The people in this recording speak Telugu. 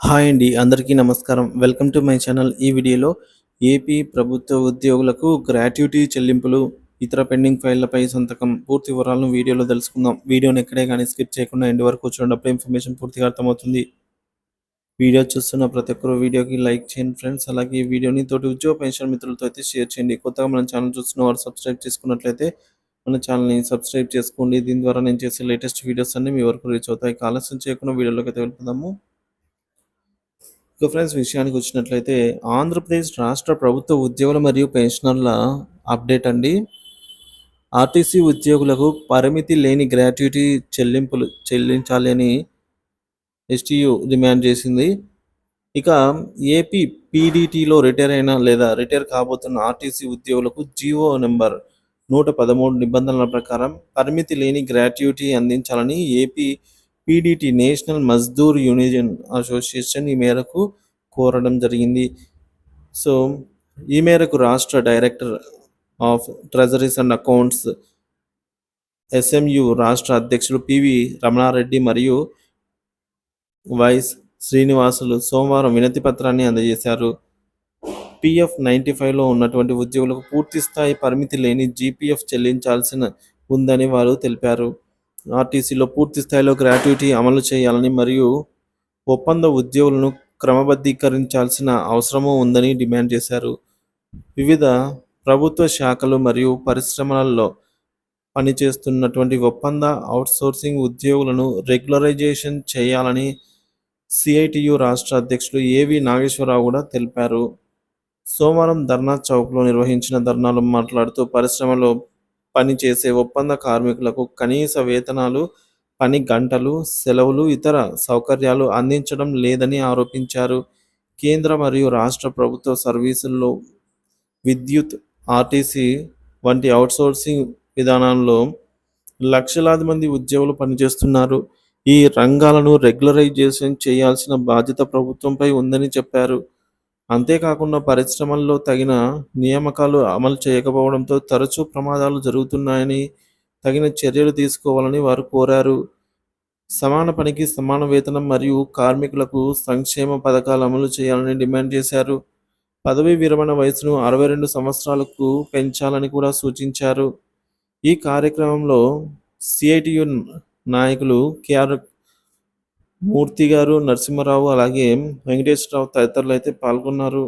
హాయ్ అండి అందరికీ నమస్కారం. Welcome to my channel. ఈ వీడియోలో ఏపీ ప్రభుత్వ ఉద్యోగులకు గ్రాట్యుటీ చెల్లింపులు ఇతర పెండింగ్ ఫైళ్ళపై సంతకం పూర్తి వివరాలను వీడియోలో తెలుసుకుందాం. వీడియోని ఎక్కడే కానీ స్కిప్ చేయకుండా ఎండ్ వరకు చూడప్పుడు ఇన్ఫర్మేషన్ పూర్తిగా అర్థమవుతుంది. వీడియో చూస్తున్న ప్రతి ఒక్కరు వీడియోకి లైక్ చేయండి ఫ్రెండ్స్. అలాగే ఈ వీడియోని తోటి ఉద్యోగ పెన్షన్ మిత్రులతో అయితే షేర్ చేయండి. కొత్తగా మన ఛానల్ చూస్తున్న వారు సబ్స్క్రైబ్ చేసుకున్నట్లయితే మన ఛానల్ని సబ్స్క్రైబ్ చేసుకోండి. దీని ద్వారా నేను చేసే లేటెస్ట్ వీడియోస్ అన్ని మీ వరకు రీచ్ అవుతాయి. ఆలస్యం చేయకుండా వీడియోలోకి అయితే వెళ్తున్నాము ఇక ఫ్రెండ్స్ విషయానికి వచ్చినట్లయితే ఆంధ్రప్రదేశ్ రాష్ట్ర ప్రభుత్వ ఉద్యోగుల మరియు పెన్షనర్ల అప్డేట్ అండి. ఆర్టీసీ ఉద్యోగులకు పరిమితి లేని గ్రాట్యుటీ చెల్లింపులు చెల్లించాలి అని ఎస్టీయు డిమాండ్ చేసింది. ఇక ఏపీ పీడీటీలో రిటైర్ అయిన లేదా రిటైర్ కాబోతున్న ఆర్టీసీ ఉద్యోగులకు జీవో నెంబర్ నూట పదమూడు నిబంధనల ప్రకారం పరిమితి లేని గ్రాట్యుటీ అందించాలని AP PDT national Mazdoor union association ఈ మేరకు కోరడం జరిగింది. సో ఈ మేరకు రాష్ట్ర director of treasuries and accounts SMU రాష్ట్ర అధ్యక్షులు పివి రమణారెడ్డి మరియు వైస్ శ్రీనివాసులు సోమవారం వినతి పత్రాన్ని అందజేశారు. పిఎఫ్ నైంటీ ఫైవ్లో ఉన్నటువంటి ఉద్యోగులకు పూర్తి స్థాయి పరిమితి లేని జీపీఎఫ్ చెల్లించాల్సిన ఉందని వారు తెలిపారు. ఆర్టీసీలో పూర్తి స్థాయిలో గ్రాట్యుటీ అమలు చేయాలని మరియు ఒప్పంద ఉద్యోగులను క్రమబద్ధీకరించాల్సిన అవసరము ఉందని డిమాండ్ చేశారు. వివిధ ప్రభుత్వ శాఖలు మరియు పరిశ్రమలలో పనిచేస్తున్నటువంటి ఒప్పంద అవుట్సోర్సింగ్ ఉద్యోగులను రెగ్యులరైజేషన్ చేయాలని సిఐటియు రాష్ట్ర అధ్యక్షులు ఏవి నాగేశ్వరరావు కూడా తెలిపారు. సోమవారం ధర్నా చౌక్లో నిర్వహించిన ధర్నాలో మాట్లాడుతూ పరిశ్రమలో పనిచేసే ఒప్పంద కార్మికులకు కనీస వేతనాలు పని గంటలు సెలవులు ఇతర సౌకర్యాలు అందించడం లేదని ఆరోపించారు. కేంద్ర మరియు రాష్ట్ర ప్రభుత్వ సర్వీసుల్లో విద్యుత్ ఆర్టీసీ వంటి అవుట్సోర్సింగ్ విధానంలో లక్షలాది మంది ఉద్యోగులు పనిచేస్తున్నారు. ఈ రంగాలను రెగ్యులరైజేషన్ చేయాల్సిన బాధ్యత ప్రభుత్వంపై ఉందని చెప్పారు. అంతేకాకుండా పరిశ్రమల్లో తగిన నియామకాలు అమలు చేయకపోవడంతో తరచూ ప్రమాదాలు జరుగుతున్నాయని తగిన చర్యలు తీసుకోవాలని వారు కోరారు. సమాన పనికి సమాన వేతనం మరియు కార్మికులకు సంక్షేమ పథకాలు అమలు చేయాలని డిమాండ్ చేశారు. పదవీ విరమణ వయసును అరవై రెండు సంవత్సరాలకు పెంచాలని కూడా సూచించారు. ఈ కార్యక్రమంలో సిఐటియు నాయకులు కేఆర్ మూర్తి గారు నరసింహారావు అలాగే వెంకటేశ్వరరావు తదితరులు అయితే పాల్గొన్నారు.